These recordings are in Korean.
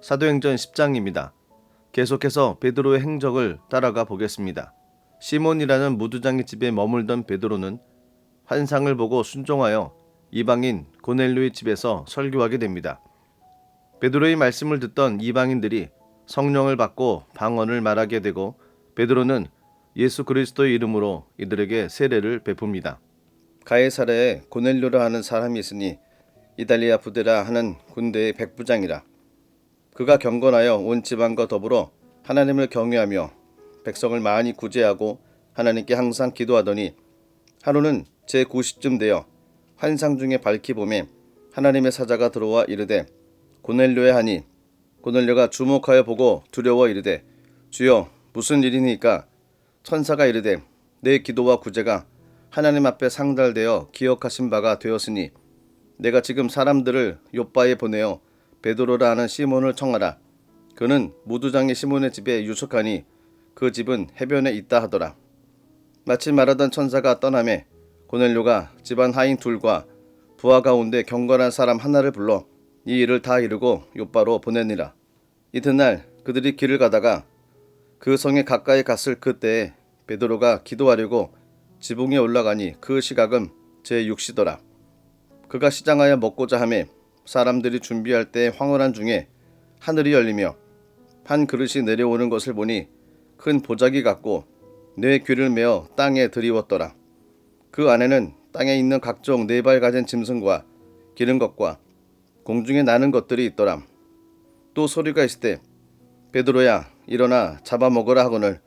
사도행전 10장입니다. 계속해서 베드로의 행적을 따라가 보겠습니다. 시몬이라는 무두장의 집에 머물던 베드로는 환상을 보고 순종하여 이방인 고넬료의 집에서 설교하게 됩니다. 베드로의 말씀을 듣던 이방인들이 성령을 받고 방언을 말하게 되고 베드로는 예수 그리스도의 이름으로 이들에게 세례를 베풉니다. 가해사라에 고넬료라 하는 사람이 있으니 이달리아 부대라 하는 군대의 백부장이라. 그가 경건하여 온 지방과 더불어 하나님을 경외하며 백성을 많이 구제하고 하나님께 항상 기도하더니 하루는 제 90쯤 되어 환상 중에 밝히 보매 하나님의 사자가 들어와 이르되 고넬료에 하니 고넬료가 주목하여 보고 두려워 이르되 주여 무슨 일이니까? 천사가 이르되 내 기도와 구제가 하나님 앞에 상달되어 기억하신 바가 되었으니 내가 지금 사람들을 요바에 보내어 베드로라 하는 시몬을 청하라. 그는 무두장의 시몬의 집에 유숙하니 그 집은 해변에 있다 하더라. 마침 말하던 천사가 떠나매 고넬료가 집안 하인 둘과 부하 가운데 경건한 사람 하나를 불러 이 일을 다 이루고 요바로 보내니라. 이튿날 그들이 길을 가다가 그 성에 가까이 갔을 그때에 베드로가 기도하려고 지붕에 올라가니 그 시각은 제 6시더라. 그가 시장하여 먹고자 하매 사람들이 준비할 때 황홀한 중에 하늘이 열리며 한 그릇이 내려오는 것을 보니 큰 보자기 같고 내 귀를 메어 땅에 들이웠더라. 그 안에는 땅에 있는 각종 네 발 가진 짐승과 기른 것과 공중에 나는 것들이 있더라. 또 소리가 있을 때 베드로야 일어나 잡아먹으라 하거늘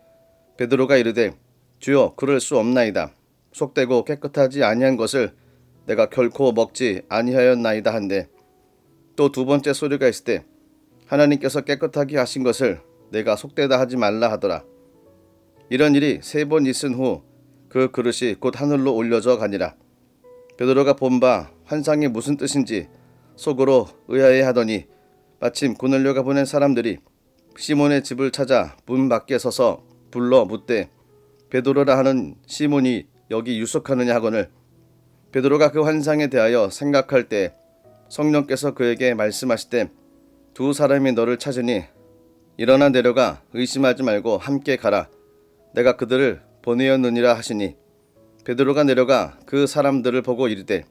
베드로가 이르되 주여 그럴 수 없나이다 속되고 깨끗하지 아니한 것을 내가 결코 먹지 아니하였나이다 한데 또 두 번째 소리가 있을 때 하나님께서 깨끗하게 하신 것을 내가 속되다 하지 말라 하더라. 이런 일이 세 번 있은 후 그 그릇이 곧 하늘로 올려져 가니라. 베드로가 본 바 환상이 무슨 뜻인지 속으로 의아해 하더니 마침 고넬료가 보낸 사람들이 시몬의 집을 찾아 문 밖에 서서 불러 묻되 베드로라 하는 시몬이 여기 유숙하느냐 하거늘. 베드로가 그 환상에 대하여 생각할 때 성령께서 그에게 말씀하시되 두 사람이 너를 찾으니 일어나 내려가 의심하지 말고 함께 가라. 내가 그들을 보내었느니라 하시니 베드로가 내려가 그 사람들을 보고 이르되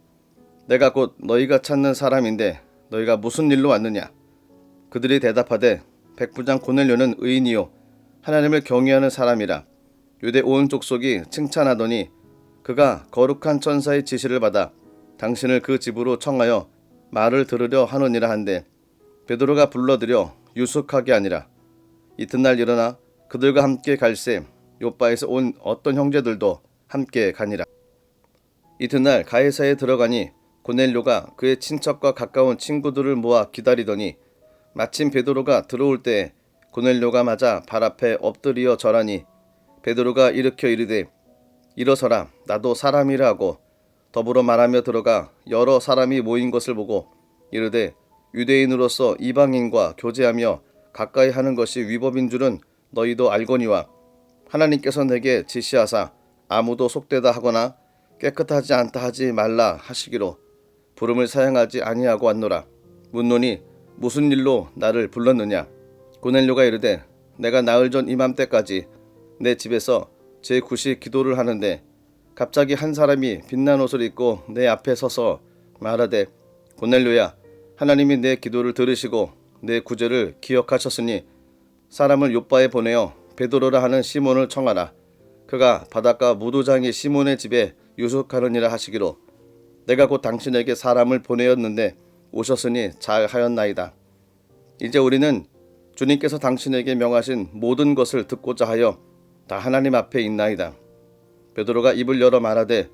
내가 곧 너희가 찾는 사람인데 너희가 무슨 일로 왔느냐? 그들이 대답하되 백부장 고넬료는 의인이요 하나님을 경외하는 사람이라. 유대 온 족속이 칭찬하더니 그가 거룩한 천사의 지시를 받아 당신을 그 집으로 청하여 말을 들으려 하느니라 한데 베드로가 불러들여 유숙하게 아니라 이튿날 일어나 그들과 함께 갈새 요바에서 온 어떤 형제들도 함께 가니라. 이튿날 가해사에 들어가니 고넬료가 그의 친척과 가까운 친구들을 모아 기다리더니 마침 베드로가 들어올 때 고넬료가 맞아 발 앞에 엎드리어 절하니 베드로가 일으켜 이르되 일어서라. 나도 사람이라 하고 더불어 말하며 들어가 여러 사람이 모인 것을 보고 이르되 유대인으로서 이방인과 교제하며 가까이 하는 것이 위법인 줄은 너희도 알거니와 하나님께서 내게 지시하사 아무도 속되다 하거나 깨끗하지 않다 하지 말라 하시기로 부름을 사용하지 아니하고 왔노라. 묻노니 무슨 일로 나를 불렀느냐? 고넬료가 이르되 내가 나흘 전 이맘때까지 내 집에서 제 구시 기도를 하는데 갑자기 한 사람이 빛난 옷을 입고 내 앞에 서서 말하되 고넬료야 하나님이 내 기도를 들으시고 내 구제를 기억하셨으니 사람을 요바에 보내어 베드로라 하는 시몬을 청하라 그가 바닷가 무도장이 시몬의 집에 유숙하느니라 하시기로 내가 곧 당신에게 사람을 보내었는데 오셨으니 잘 하였나이다. 이제 우리는 주님께서 당신에게 명하신 모든 것을 듣고자 하여 다 하나님 앞에 있나이다. 베드로가 입을 열어 말하되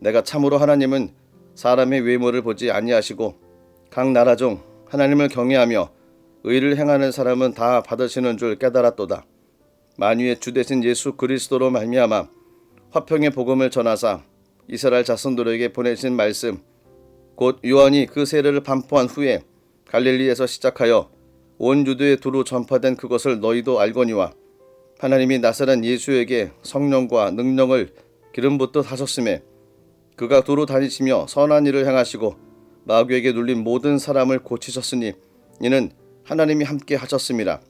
내가 참으로 하나님은 사람의 외모를 보지 아니하시고 각 나라 중 하나님을 경외하며 의를 행하는 사람은 다 받으시는 줄 깨달았도다. 만유의 주 대신 예수 그리스도로 말미암아 화평의 복음을 전하사 이스라엘 자손들에게 보내신 말씀 곧 요한이 그 세례를 반포한 후에 갈릴리에서 시작하여 온 유대에 두루 전파된 그것을 너희도 알거니와 하나님이 나사렛 예수에게 성령과 능력을 기름 붓듯 하셨음에 그가 두루 다니시며 선한 일을 행하시고 마귀에게 눌린 모든 사람을 고치셨으니 이는 하나님이 함께 하셨습니다.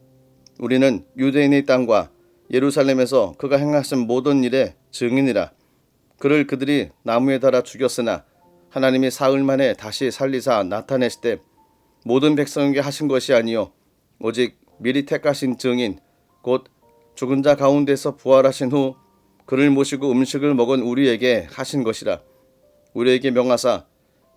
우리는 유대인의 땅과 예루살렘에서 그가 행하신 모든 일의 증인이라. 그를 그들이 나무에 달아 죽였으나 하나님이 사흘 만에 다시 살리사 나타내실 때 모든 백성에게 하신 것이 아니요 오직 미리 택하신 증인 곧 죽은 자 가운데서 부활하신 후 그를 모시고 음식을 먹은 우리에게 하신 것이라 우리에게 명하사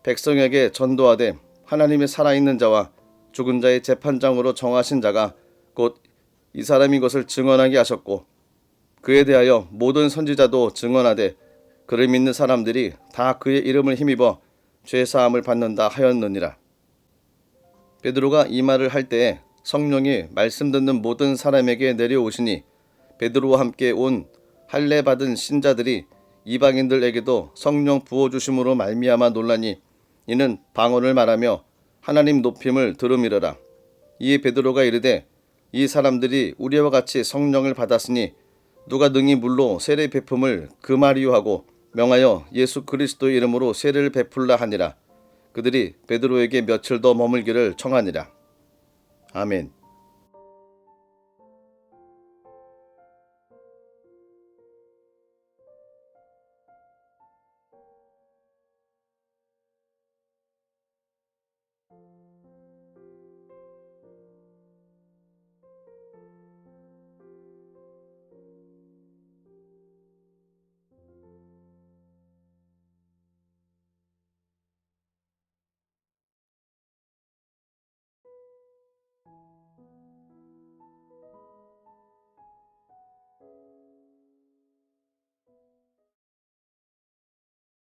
백성에게 전도하되 하나님의 살아있는 자와 죽은 자의 재판장으로 정하신 자가 곧 이 사람인 것을 증언하게 하셨고 그에 대하여 모든 선지자도 증언하되 그를 믿는 사람들이 다 그의 이름을 힘입어 죄 사함을 받는다 하였느니라. 베드로가 이 말을 할 때에 성령이 말씀 듣는 모든 사람에게 내려오시니 베드로와 함께 온 할례 받은 신자들이 이방인들에게도 성령 부어 주심으로 말미암아 놀라니 이는 방언을 말하며 하나님 높임을 들음이러라. 이에 베드로가 이르되 이 사람들이 우리와 같이 성령을 받았으니 누가 능히 물로 세례 베품을 금하리요 하고 명하여 예수 그리스도의 이름으로 세례를 베풀라 하니라. 그들이 베드로에게 며칠 더 머물기를 청하니라. 아멘.